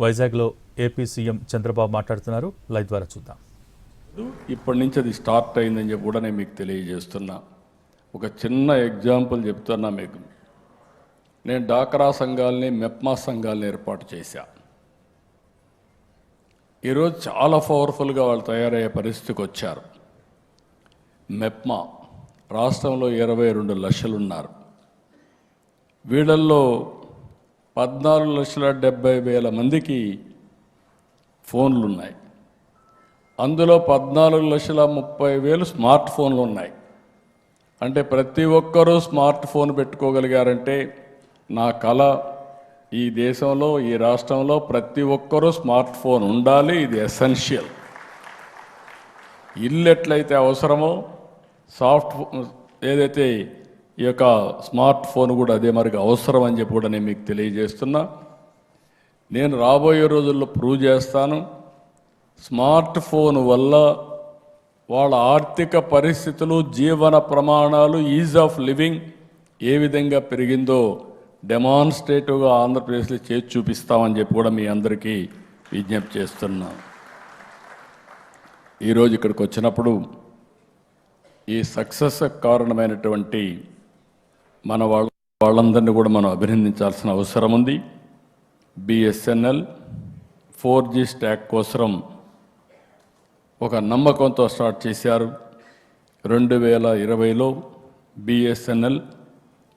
వైజాగ్లో AP CM Chandrababu మాట్లాడుతున్నారు. Live ద్వారా చూద్దాం. ఇప్పటి నుంచి అది స్టార్ట్ అయిందని చెప్పి కూడా నేను మీకు తెలియజేస్తున్నా. ఒక చిన్న ఎగ్జాంపుల్ చెప్తున్నా మీకు. నేను డాక్రా సంఘాలని మెప్మా సంఘాలని ఏర్పాటు చేశా. ఈరోజు చాలా పవర్ఫుల్గా వాళ్ళు తయారయ్యే పరిస్థితికి వచ్చారు. మెప్మా రాష్ట్రంలో ఇరవై రెండు లక్షలు ఉన్నారు వీళ్ళల్లో పద్నాలుగు లక్షల డెబ్బై వేల మందికి ఫోన్లు ఉన్నాయి అందులో పద్నాలుగు లక్షల ముప్పై వేలు స్మార్ట్ ఫోన్లు ఉన్నాయి. అంటే ప్రతి ఒక్కరూ స్మార్ట్ ఫోన్ పెట్టుకోగలిగారంటే నా కళ ఈ దేశంలో ఈ రాష్ట్రంలో ప్రతి ఒక్కరూ స్మార్ట్ ఫోన్ ఉండాలి ఇది ఎసెన్షియల్. ఇల్లు ఎట్లయితే అవసరమో సాఫ్ట్ ఏదైతే ఈ యొక్క స్మార్ట్ ఫోన్ కూడా అదే మరికి అవసరం అని చెప్పి కూడా నేను మీకు తెలియజేస్తున్నా. నేను రాబోయే రోజుల్లో ప్రూవ్ చేస్తాను. స్మార్ట్ ఫోన్ వల్ల వాళ్ళ ఆర్థిక పరిస్థితులు జీవన ప్రమాణాలు ఈజ్ ఆఫ్ లివింగ్ ఏ విధంగా పెరిగిందో డెమాన్స్ట్రేటివ్గా ఆంధ్రప్రదేశ్లో చేసి చూపిస్తామని చెప్పి కూడా మీ అందరికీ విజ్ఞప్తి చేస్తున్నాను ఈరోజు ఇక్కడికి వచ్చినప్పుడు ఈ సక్సెస్ కారణమైనటువంటి మన వాళ్ళ వాళ్ళందరినీ కూడా మనం అభినందించాల్సిన అవసరం ఉంది. బిఎస్ఎన్ఎల్ ఫోర్ జీ స్టాక్ కోసరం ఒక నమ్మకంతో స్టార్ట్ చేశారు. రెండు వేల ఇరవైలో BSNL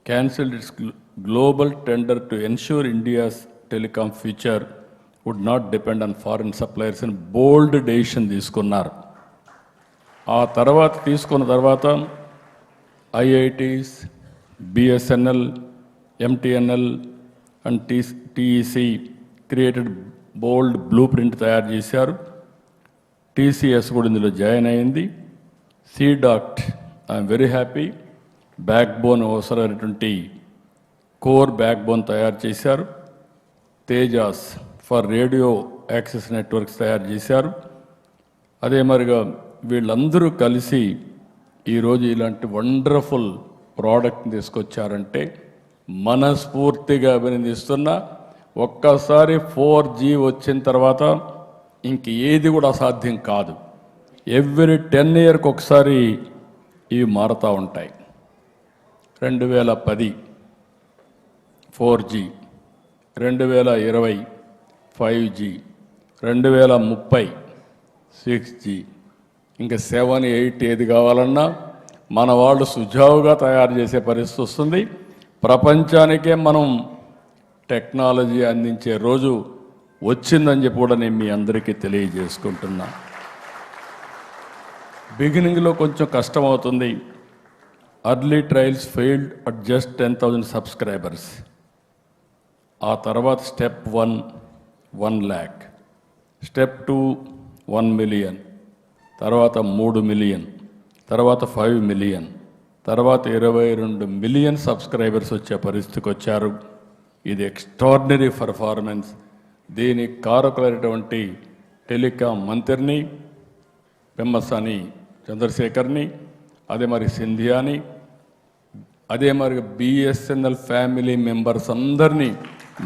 cancelled its global tender to ensure India's telecom future would not depend on foreign suppliers అని బోల్డ్ డెసిషన్ తీసుకున్నారు. ఆ తర్వాత తీసుకున్న తర్వాత IITs BSNL MTNL and T TEC created bold blueprint తయారు చేశారు. టీసీఎస్ కూడా ఇందులో జాయిన్ అయింది. CDOT I'm very happy backbone అవసరమైనటువంటి కోర్ బ్యాక్ బోన్ తయారు చేశారు. Tejas for radio access networks తయారు చేశారు. అదే మరిగా వీళ్ళందరూ కలిసి ఈరోజు ఇలాంటి వండర్ఫుల్ ప్రోడక్ట్ని తీసుకొచ్చారంటే మనస్ఫూర్తిగా అభినందిస్తున్నా ఒక్కసారి ఫోర్ జీ వచ్చిన తర్వాత ఇంక ఏది కూడా అసాధ్యం కాదు. ఎవ్రీ టెన్ ఇయర్కి ఒకసారి ఇవి మారుతూ ఉంటాయి. రెండు వేల పది ఫోర్ జీ రెండు వేల ఇరవై ఫైవ్ జీ రెండు వేల ముప్పై సిక్స్ జీ ఇంకా సెవెన్ ఎయిట్ ఏది కావాలన్నా మన వాళ్ళు సుజావుగా తయారు చేసే పరిస్థితి వస్తుంది. ప్రపంచానికే మనం టెక్నాలజీ అందించే రోజు వచ్చిందని చెప్పి కూడా నేను మీ అందరికీ తెలియజేసుకుంటున్నా. బిగినింగ్లో కొంచెం కష్టం అవుతుంది early trials failed at just ten thousand subscribers. ఆ తర్వాత step one one lakh. Step two one million. తర్వాత మూడు మిలియన్. తర్వాత ఫైవ్ మిలియన్ తర్వాత ఇరవై రెండు మిలియన్ సబ్స్క్రైబర్స్ వచ్చే పరిస్థితికి వచ్చారు. ఇది ఎక్స్ట్రాడినరీ పర్ఫార్మెన్స్ దీని కారకులైనటువంటి టెలికాం మంత్రిని పెమ్మసాని చంద్రశేఖర్ని అదే మరి సింధియాని అదే మరి బిఎస్ఎన్ఎల్ ఫ్యామిలీ మెంబర్స్ అందరినీ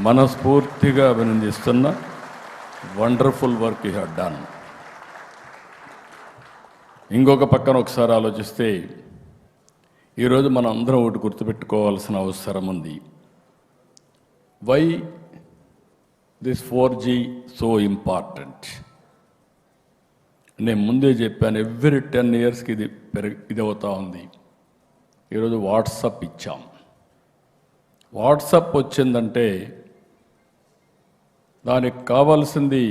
మనస్ఫూర్తిగా అభినందిస్తున్న wonderful work you had done. ఇంకొక పక్కన ఒకసారి ఆలోచిస్తే ఈరోజు మనం అందరం ఒకటి గుర్తుపెట్టుకోవాల్సిన అవసరం ఉంది. Why this four G so important నేను ముందే చెప్పాను ఎవ్రీ టెన్ ఇయర్స్కి ఇది పెరిగి ఇది అవుతా ఉంది. ఈరోజు వాట్సప్ ఇచ్చాం. వాట్సప్ వచ్చిందంటే దానికి కావాల్సింది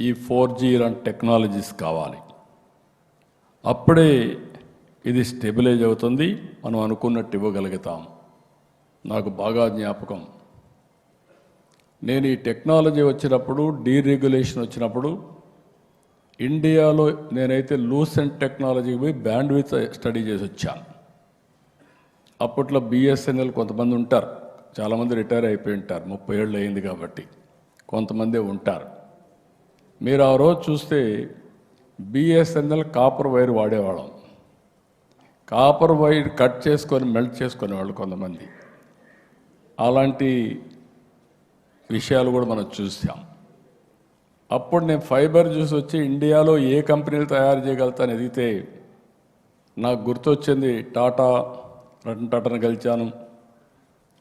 ఈ ఫోర్ జీ లాంటి టెక్నాలజీస్ కావాలి. అప్పుడే ఇది స్టెబిలైజ్ అవుతుంది. మనం అనుకున్నట్టు ఇవ్వగలుగుతాం. నాకు బాగా జ్ఞాపకం. నేను ఈ టెక్నాలజీ వచ్చినప్పుడు డీరెగ్యులేషన్ వచ్చినప్పుడు ఇండియాలో నేనైతే లూసెంట్ టెక్నాలజీకి పోయి బ్యాండ్ విత్ స్టడీ చేసి వచ్చాను. అప్పట్లో బిఎస్ఎన్ఎల్ కొంతమంది ఉంటారు. చాలామంది రిటైర్ అయిపోయి ఉంటారు. ముప్పై ఏళ్ళు అయింది కాబట్టి కొంతమందే ఉంటారు. మీరు ఆ రోజు చూస్తే బిఎస్ఎన్ఎల్ కాపర్ వైర్ వాడేవాళ్ళం. కాపర్ వైర్ కట్ చేసుకొని మెల్ట్ చేసుకునేవాళ్ళు కొంతమంది. అలాంటి విషయాలు కూడా మనం చూసాం. అప్పుడు నేను ఫైబర్ చూసి వచ్చి ఇండియాలో ఏ కంపెనీలు తయారు చేయగలుగుతాను ఎదిగితే నాకు గుర్తొచ్చింది టాటా రతన్ టాటాను గెలిచాను.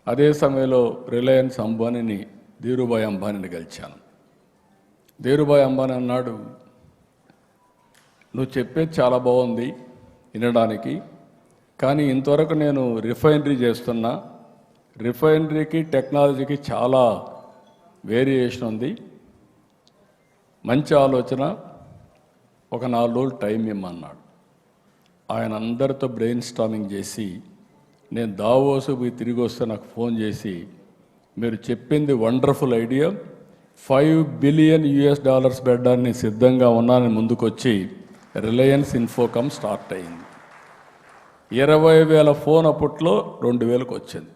అదే సమయంలో రిలయన్స్ అంబానీని ధీరుభాయ్ అంబానీని గెలిచాను. ధీరుభాయ్ అంబానీ అన్నాడు నువ్వు చెప్పేది చాలా బాగుంది వినడానికి. కానీ ఇంతవరకు నేను రిఫైనరీ చేస్తున్నా. రిఫైనరీకి టెక్నాలజీకి చాలా వేరియేషన్ ఉంది. మంచి ఆలోచన. ఒక నాలుగు రోజులు టైం ఇమ్మన్నాడు. ఆయన అందరితో బ్రెయిన్ స్టామింగ్ చేసి నేను దావోసు తిరిగి వస్తే నాకు ఫోన్ చేసి మీరు చెప్పింది wonderful idea. Five billion US dollars పెట్టడానికి సిద్ధంగా ఉన్నానని ముందుకొచ్చి రిలయన్స్ ఇన్ఫోకమ్ స్టార్ట్ అయింది. ఇరవై వేల ఫోన్ అప్పట్లో రెండు వేలకు వచ్చింది.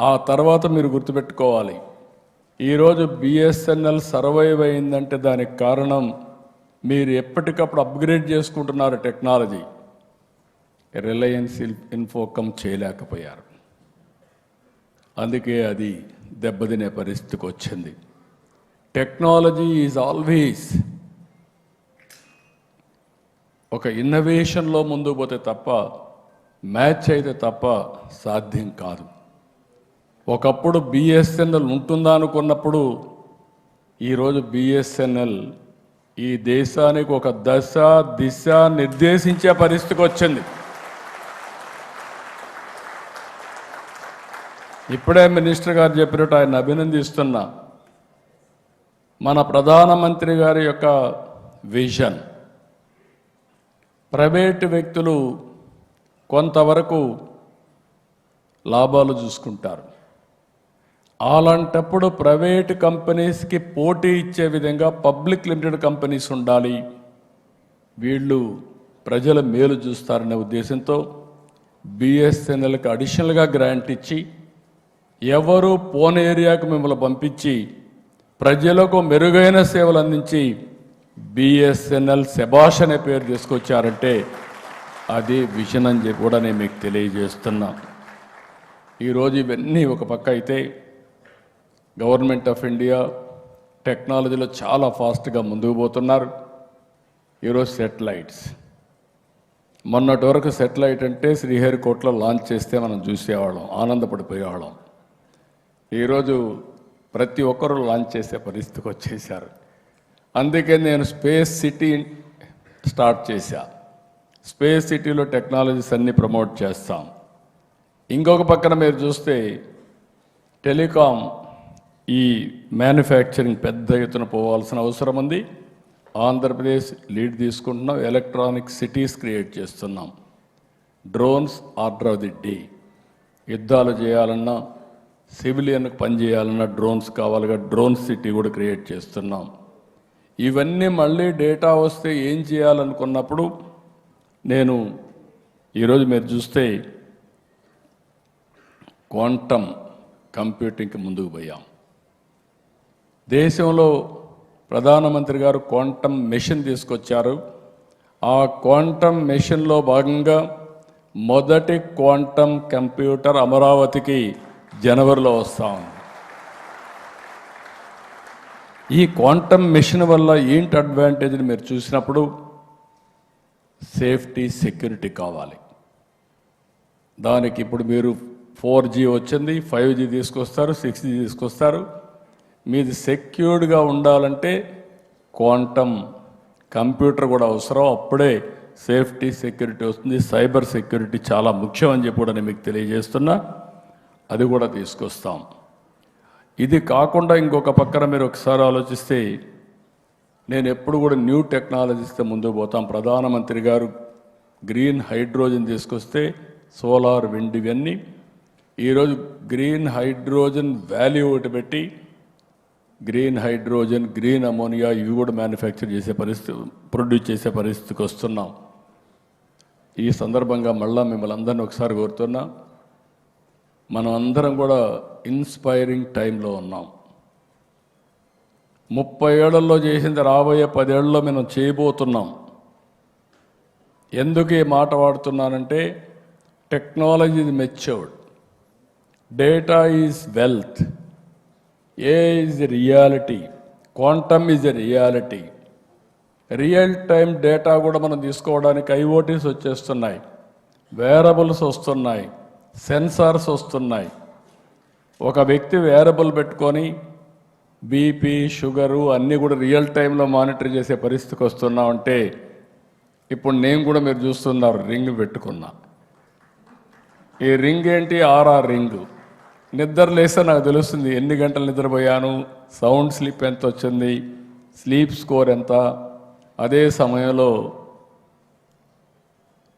ఆ తర్వాత మీరు గుర్తుపెట్టుకోవాలి ఈరోజు బిఎస్ఎన్ఎల్ సర్వైవ్ అయిందంటే దానికి కారణం మీరు ఎప్పటికప్పుడు అప్గ్రేడ్ చేసుకుంటున్నారు టెక్నాలజీ. రిలయన్స్ ఇన్- ఇన్ఫోకమ్ చేయలేకపోయారు. అందుకే అది దెబ్బతినే పరిస్థితికి వచ్చింది. టెక్నాలజీ ఈజ్ ఆల్వేస్ ఒక ఇన్నోవేషన్లో ముందుకు పోతే తప్ప మ్యాచ్ అయితే తప్ప సాధ్యం కాదు. ఒకప్పుడు బిఎస్ఎన్ఎల్ ఉంటుందా అనుకున్నప్పుడు ఈరోజు బిఎస్ఎన్ఎల్ ఈ దేశానికి ఒక దశ దిశ నిర్దేశించే పరిస్థితికి వచ్చింది. ఇప్పుడే మినిస్టర్ గారు చెప్పినట్టు ఆయన అభినందిస్తున్నా మన ప్రధానమంత్రి గారి యొక్క విజన్. ప్రైవేటు వ్యక్తులు కొంతవరకు లాభాలు చూసుకుంటారు. అలాంటప్పుడు ప్రైవేట్ కంపెనీస్కి పోటీ ఇచ్చే విధంగా పబ్లిక్ లిమిటెడ్ కంపెనీస్ ఉండాలి. వీళ్ళు ప్రజల మేలు చూస్తారనే ఉద్దేశంతో బిఎస్ఎన్ఎల్కి అడిషనల్గా గ్రాంట్ ఇచ్చి ఎవరు పోన్ ఏరియాకు మిమ్మల్ని పంపించి ప్రజలకు మెరుగైన సేవలు అందించి బిఎస్ఎన్ఎల్ శబాష్ అనే పేరు తీసుకొచ్చారంటే అది విషన్ అని చెప్పి కూడా నేను మీకు తెలియజేస్తున్నా. ఈరోజు ఇవన్నీ ఒక పక్క అయితే గవర్నమెంట్ ఆఫ్ ఇండియా టెక్నాలజీలో చాలా ఫాస్ట్గా ముందుకు పోతున్నారు. ఈరోజు సెటిలైట్స్. మొన్నటి వరకు సెటిలైట్ అంటే శ్రీహరికోటలో లాంచ్ చేస్తే మనం చూసేవాళ్ళం ఆనందపడిపోయేవాళ్ళం. ఈరోజు ప్రతి ఒక్కరూ లాంచ్ చేసే పరిస్థితికి వచ్చేసారు అందుకే నేను స్పేస్ సిటీ స్టార్ట్ చేశా. స్పేస్ సిటీలో టెక్నాలజీస్ అన్నీ ప్రమోట్ చేస్తాం. ఇంకొక పక్కన మీరు చూస్తే టెలికాం ఈ మ్యానుఫ్యాక్చరింగ్ పెద్ద ఎత్తున పోవాల్సిన అవసరం ఉంది. ఆంధ్రప్రదేశ్ లీడ్ తీసుకుంటున్నాం. ఎలక్ట్రానిక్ సిటీస్ క్రియేట్ చేస్తున్నాం. Drones order of the day. యుద్ధాలు చేయాలన్నా సివిలియన్కి పనిచేయాలన్నా డ్రోన్స్ కావాలిగా. డ్రోన్ సిటీ కూడా క్రియేట్ చేస్తున్నాం. ఇవన్నీ మళ్ళీ డేటా వస్తే ఏం చేయాలనుకున్నప్పుడు నేను ఈరోజు మీరు చూస్తే క్వాంటమ్ కంప్యూటింగ్కి ముందుకు పోయాం. దేశంలో ప్రధానమంత్రి గారు క్వాంటమ్ మెషిన్ తీసుకొచ్చారు. ఆ క్వాంటమ్ మెషిన్లో భాగంగా మొదటి క్వాంటమ్ కంప్యూటర్ అమరావతికి జనవరిలో వస్తా. ఉంది ఈ క్వాంటమ్ మెషిన్ వల్ల ఏంటి అడ్వాంటేజ్ మీరు చూసినప్పుడు? సేఫ్టీ సెక్యూరిటీ కావాలి. దానికి ఇప్పుడు మీరు ఫోర్ జీ వచ్చింది ఫైవ్ జీ తీసుకొస్తారు సిక్స్ జీ తీసుకొస్తారు. మీది సెక్యూర్డ్గా ఉండాలంటే క్వాంటమ్ కంప్యూటర్ కూడా అవసరం. అప్పుడే సేఫ్టీ సెక్యూరిటీ వస్తుంది. సైబర్ సెక్యూరిటీ చాలా ముఖ్యం అని చెప్పి కూడా నేను మీకు తెలియజేస్తున్నా. అది కూడా తీసుకొస్తాం. ఇది కాకుండా ఇంకొక పక్కన మీరు ఒకసారి ఆలోచిస్తే నేను ఎప్పుడు కూడా న్యూ టెక్నాలజీస్తో ముందుకు పోతాం. ప్రధానమంత్రి గారు గ్రీన్ హైడ్రోజన్ తీసుకొస్తే సోలార్ విండ్ ఇవన్నీ. ఈరోజు గ్రీన్ హైడ్రోజన్ వాల్యూ ఒకటి పెట్టి గ్రీన్ హైడ్రోజన్ గ్రీన్ అమోనియా ఇవి కూడా మ్యానుఫ్యాక్చర్ చేసే పరిస్థితి ప్రొడ్యూస్ చేసే పరిస్థితికి వస్తున్నాం. ఈ సందర్భంగా మళ్ళా మిమ్మల్ని అందరిని ఒకసారి కోరుతున్నా మనం అందరం కూడా ఇన్స్పైరింగ్ టైంలో ఉన్నాం. ముప్పై ఏళ్ళలో చేసింది రాబోయే పదేళ్ళలో మనం చేయబోతున్నాం. ఎందుకు ఈ మాట వాడుతున్నానంటే technology matured. Data is wealth. AI is reality? Quantum is reality. Real time data కూడా మనం తీసుకోవడానికి ఐఓటీస్ వచ్చేస్తున్నాయి. వేరబుల్స్ వస్తున్నాయి. సెన్సార్స్ వస్తున్నాయి. ఒక వ్యక్తి వేరబుల్ పెట్టుకొని బీపీ షుగరు అన్నీ కూడా రియల్ టైంలో మానిటర్ చేసే పరిస్థితికి వస్తున్నా ఉంటే ఇప్పుడు నేను కూడా మీరు చూస్తున్నారు రింగ్ పెట్టుకున్నా. ఈ రింగ్ ఏంటి? RR ring. నిద్ర లేస్తే నాకు తెలుస్తుంది ఎన్ని గంటలు నిద్రపోయాను సౌండ్ స్లీప్ ఎంత వచ్చింది స్లీప్ స్కోర్ ఎంత అదే సమయంలో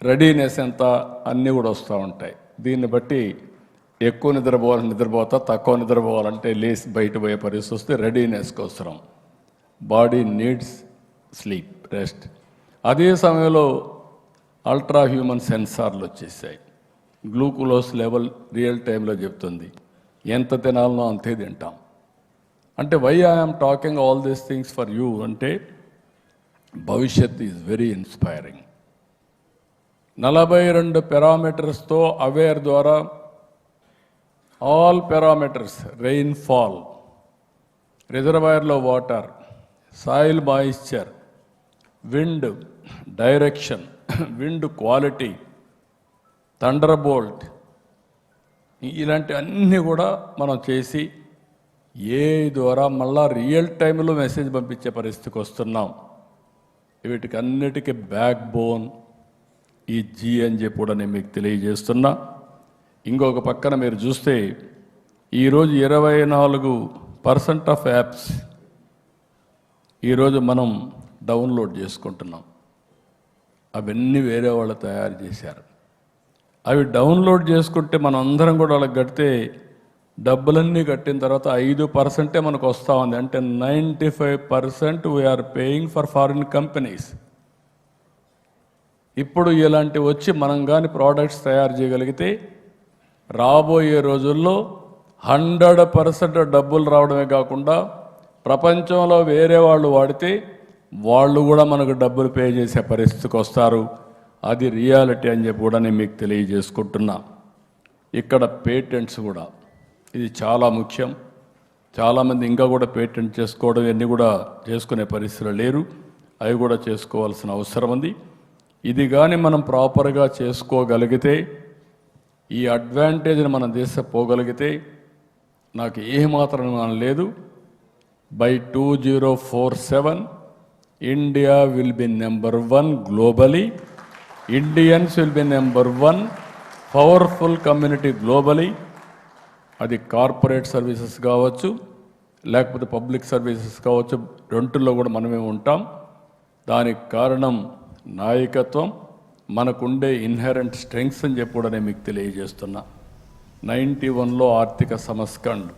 రెడీనెస్ ఎంత అన్నీ కూడా వస్తూ ఉంటాయి. దీన్ని బట్టి ఎక్కువ నిద్రపోవాలని నిద్రపోతా తక్కువ నిద్రపోవాలంటే లేచి బయట పోయే పరిస్థితి వస్తే రెడీనెస్ అవసరం బాడీ నీడ్స్ స్లీప్ రెస్ట్ అదే సమయంలో అల్ట్రా హ్యూమన్ సెన్సార్లు వచ్చేసాయి. గ్లూకోజ్ లెవెల్ రియల్ టైంలో చెప్తుంది. ఎంత తినాలనో అంతే తింటాం. అంటే why I'm talking all these things for you అంటే భవిష్యత్ ఈజ్ వెరీ ఇన్స్పైరింగ్ నలభై రెండు పెరామీటర్స్తో అవేర్ ద్వారా ఆల్ పెరామీటర్స్ రెయిన్ఫాల్ రిజర్వాయర్లో water soil moisture wind direction wind quality thunderbolt ఇలాంటి అన్నీ కూడా మనం చేసి ఏ ద్వారా మళ్ళా రియల్ టైంలో మెసేజ్ పంపించే పరిస్థితికి వస్తున్నాం. వీటికి అన్నిటికీ బ్యాక్ బోన్ ఈ జీ అని చెప్పి కూడా నేను మీకు తెలియజేస్తున్నా. ఇంకొక పక్కన మీరు చూస్తే ఈరోజు ఇరవై నాలుగు పర్సెంట్ ఆఫ్ యాప్స్ ఈరోజు మనం డౌన్లోడ్ చేసుకుంటున్నాం. అవన్నీ వేరే వాళ్ళు తయారు చేశారు. అవి డౌన్లోడ్ చేసుకుంటే మనం అందరం కూడా వాళ్ళకి కడితే డబ్బులన్నీ కట్టిన తర్వాత ఐదు పర్సెంటే మనకు వస్తూ ఉంది. అంటే ninety five percent we are paying for foreign companies ఇప్పుడు ఇలాంటి వచ్చి మనం కానీ ప్రోడక్ట్స్ తయారు చేయగలిగితే రాబోయే రోజుల్లో హండ్రెడ్ పర్సెంట్ డబ్బులు రావడమే కాకుండా ప్రపంచంలో వేరే వాళ్ళు వాడితే వాళ్ళు కూడా మనకు డబ్బులు పే చేసే పరిస్థితికి వస్తారు. అది రియాలిటీ అని చెప్పి కూడా నేను మీకు తెలియజేసుకుంటున్నా. ఇక్కడ పేటెంట్స్ కూడా. ఇది చాలా ముఖ్యం. చాలామంది ఇంకా కూడా పేటెంట్ చేసుకోవడం ఇవన్నీ కూడా చేసుకునే పరిస్థితులు లేరు. అవి కూడా చేసుకోవాల్సిన అవసరం ఉంది. ఇది కానీ మనం ప్రాపర్గా చేసుకోగలిగితే ఈ అడ్వాంటేజ్ని మన దేశం పోగలిగితే నాకు ఏమాత్రం అనుమానం లేదు. By two zero four seven India will be number one globally. Indians will be number one powerful community globally. అది కార్పొరేట్ సర్వీసెస్ కావచ్చు లేకపోతే పబ్లిక్ సర్వీసెస్ కావచ్చు రెండుల్లో కూడా మనమే ఉంటాం. దానికి కారణం నాయకత్వం. మనకుండే ఇన్హెరెంట్ స్ట్రెంగ్స్ అని చెప్పి కూడా నేను మీకు తెలియజేస్తున్నా. నైంటీ వన్లో ఆర్థిక సంస్కరణ